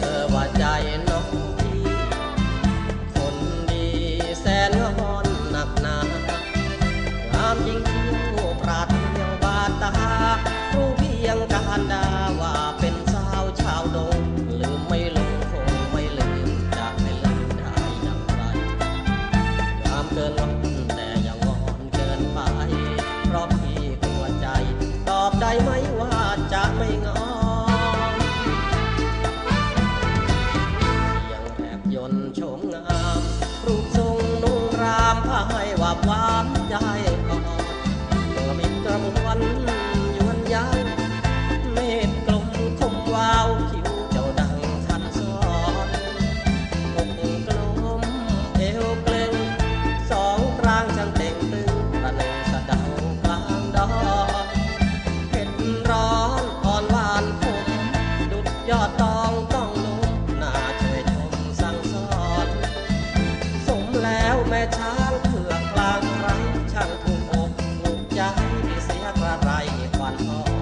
เออว่าใจ แม่ช้างเผือกกลางไร้ช่างถูกอกถูกใจไม่เสียกระไรควันทอง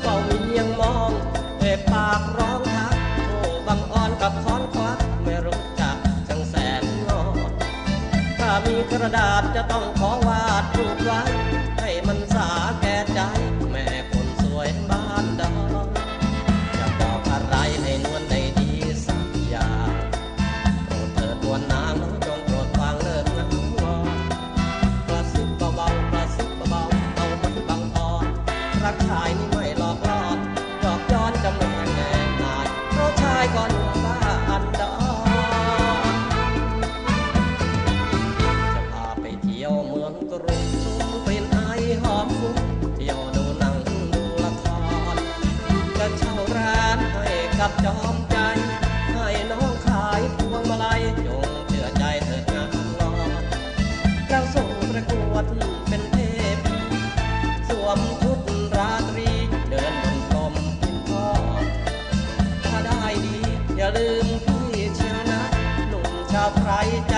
เฝ้าเมียงมองเอปากร้องทักโอ้บังอ่อนกับค้อนควักไม่รู้จักจังแสนงอถ้ามีกระดาษจะต้องขอวาดรูปไว้ กับจอมใจให้น้องขายพวงมาลัยจงเชื่อใจเถิดงามงอนแล้วส่งประกวดเป็นเทพสวมชุดราตรีเดินบนพรมพินทอดถ้าได้ดีอย่าลืมพี่เชียวนะหนุ่มชาวไพรใจ